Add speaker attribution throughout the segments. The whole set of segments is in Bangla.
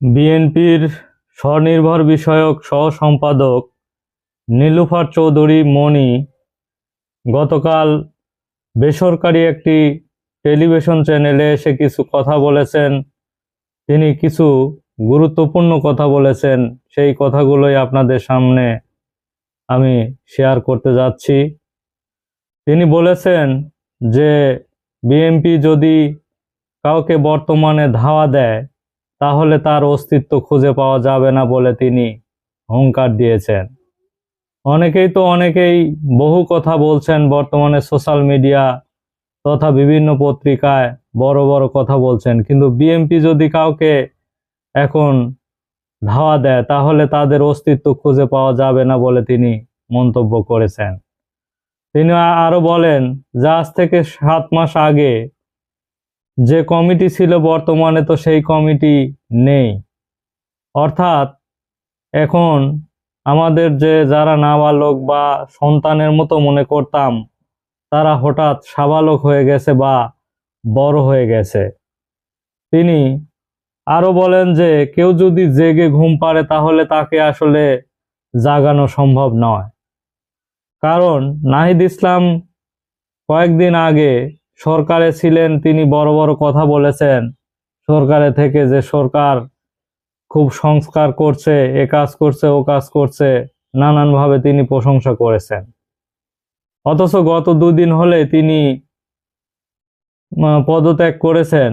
Speaker 1: বিএনপির স্বনির্ভর বিষয়ক সহ-সম্পাদক নীলুফার চৌধুরী মনি গতকাল বেসরকারি একটি টেলিভিশন চ্যানেলে এসে কিছু কথা বলেছেন। তিনি কিছু গুরুত্বপূর্ণ কথা বলেছেন। সেই কথাগুলোই আপনাদের সামনে আমি শেয়ার করতে যাচ্ছি। তিনি বলেছেন যে, বিএনপি যদি কাউকে বর্তমানে ধাওয়া দেয় তাহলে তার অস্তিত্ব খুঁজে পাওয়া যাবে না বলে তিনি হুঙ্কার দিয়েছেন। অনেকেই তো অনেকেই বহু কথা বলছেন বর্তমানে সোশ্যাল মিডিয়া তথা বিভিন্ন পত্রিকায় বড় বড় কথা বলছেন, কিন্তু বিএমপি যদি কাউকে এখন ধাওয়া দেয়, তাহলে তাদের অস্তিত্ব খুঁজে পাওয়া যাবে না বলে তিনি মন্তব্য করেছেন। তিনি আরও বলেন, যে আজ থেকে সাত মাস আগে যে কমিটি ছিল বর্তমানে তো সেই কমিটি নেই। অর্থাৎ এখন আমাদের যে যারা নাবালক বা সন্তানের মতো মনে করতাম, তারা হঠাৎ সাবালক হয়ে গেছে বা বড় হয়ে গেছে। তিনি আরও বলেন যে, কেউ যদি জেগে ঘুম পারে তাহলে তাকে আসলে জাগানো সম্ভব নয়। কারণ নাহিদ ইসলাম কয়েকদিন আগে সরকারে ছিলেন, তিনি বড় বড় কথা বলেছেন। সরকারে থেকে যে সরকার খুব সংস্কার করছে, এ কাজ করছে, ও কাজ করছে, নানানভাবে তিনি প্রশংসা করেছেন। অথচ গত দুদিন হলে তিনি পদত্যাগ করেছেন।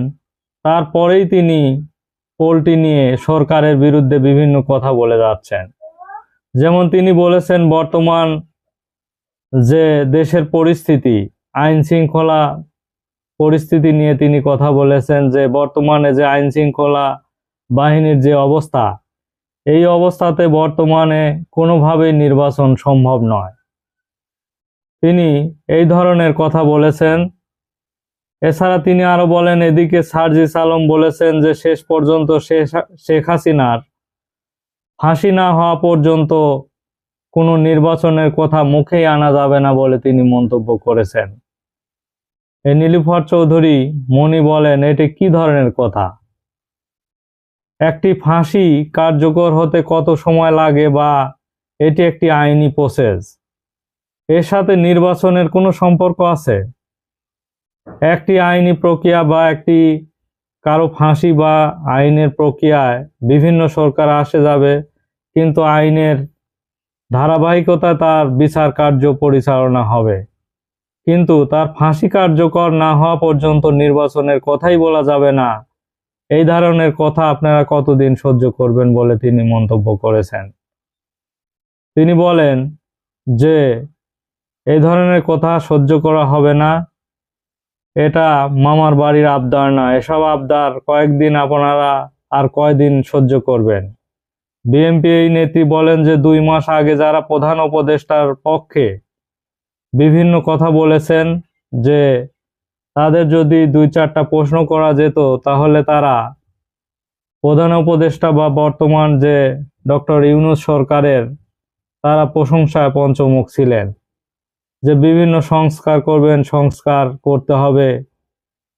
Speaker 1: তারপরেই তিনি পোলটি নিয়ে সরকারের বিরুদ্ধে বিভিন্ন কথা বলে যাচ্ছেন। যেমন তিনি বলেছেন, বর্তমান যে দেশের পরিস্থিতি, আইন শৃঙ্খলা পরিস্থিতি নিয়ে তিনি কথা বলেছেন যে বর্তমানে যে আইন শৃঙ্খলা বাহিনীর যে অবস্থা, এই অবস্থাতে বর্তমানে কোনোভাবেই নির্বাচন সম্ভব নয়। তিনি এই ধরনের কথা বলেছেন। এছাড়া তিনি আরও বলেন, এদিকে সার্জিস আলম বলেছেন যে শেষ পর্যন্ত শেখ হাসিনার ফাঁসি না হওয়া পর্যন্ত কোনো নির্বাচনের কথা মুখেই আনা যাবে না বলে তিনি মন্তব্য করেছেন। নীলুফার চৌধুরী মনি বলেন, এটি কি ধরনের কথা? একটি ফাঁসি কার্যকর হতে কত সময় লাগে বা এটি একটি আইনি প্রসেস এর সাথে নির্বাচনের কোনো সম্পর্ক আছে? একটি আইনি প্রক্রিয়া বা একটি কারও ফাঁসি বা আইনের প্রক্রিয়ায় বিভিন্ন সরকার আসে যাবে, কিন্তু আইনের ধারাবাহিকতায় তার বিচার কার্য পরিচালনা হবে। কিন্তু তার ফাঁসি কার্যকর না হওয়া পর্যন্ত নির্বাচনের কথাই বলা যাবে না। এই ধরনের কথা আপনারা কতদিন সহ্য করবেন বলে তিনি মন্তব্য করেছেন? তিনি বলেন যে, এই ধরনের কথা সহ্য করা হবে না। এটা মামার বাড়ির আবদার না। এসব আবদার কয়েকদিন আপনারা আর কয়দিন সহ্য করবেন? বিএনপি এই নেত্রী বলেন যে, দুই মাস আগে যারা প্রধান উপদেষ্টার পক্ষে বিভিন্ন কথা বলেছেন যে তাদের যদি দুই চারটা প্রশ্ন করা যেত, তাহলে তারা প্রধান উপদেষ্টা বা বর্তমান যে ডক্টর ইউনুস সরকারের তারা প্রশংসায় পঞ্চমুখ ছিলেন। যে বিভিন্ন সংস্কার করবেন, সংস্কার করতে হবে,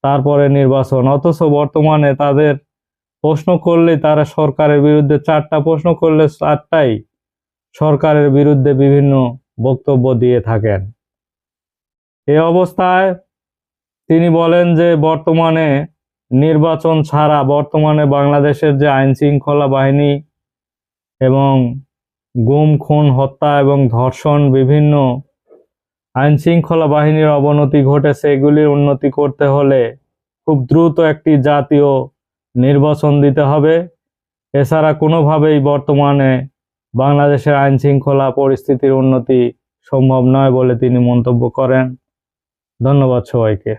Speaker 1: তারপরে নির্বাচন। অথচ বর্তমানে তাদের প্রশ্ন করলেই তারা সরকারের বিরুদ্ধে চারটা প্রশ্ন করলে চারটাই সরকারের বিরুদ্ধে বিভিন্ন বক্তব্য দিয়ে থাকেন। এই অবস্থায় তিনি বলেন যে বর্তমানে নির্বাচন ছাড়া বর্তমানে বাংলাদেশের যে আইন শৃঙ্খলা বাহিনী এবং গুম, খুন, হত্যা এবং ধর্ষণ বিভিন্ন আইন শৃঙ্খলা বাহিনীর অবনতি ঘটেছে, এগুলির উন্নতি করতে হলে খুব দ্রুত একটি জাতীয় নির্বাচন দিতে হবে। এছাড়া কোনোভাবেই বর্তমানে বাংলাদেশের আইন শৃঙ্খলা পরিস্থিতির উন্নতি সম্ভব নয় বলে তিনি মন্তব্য করেন। ধন্যবাদ সবাইকে।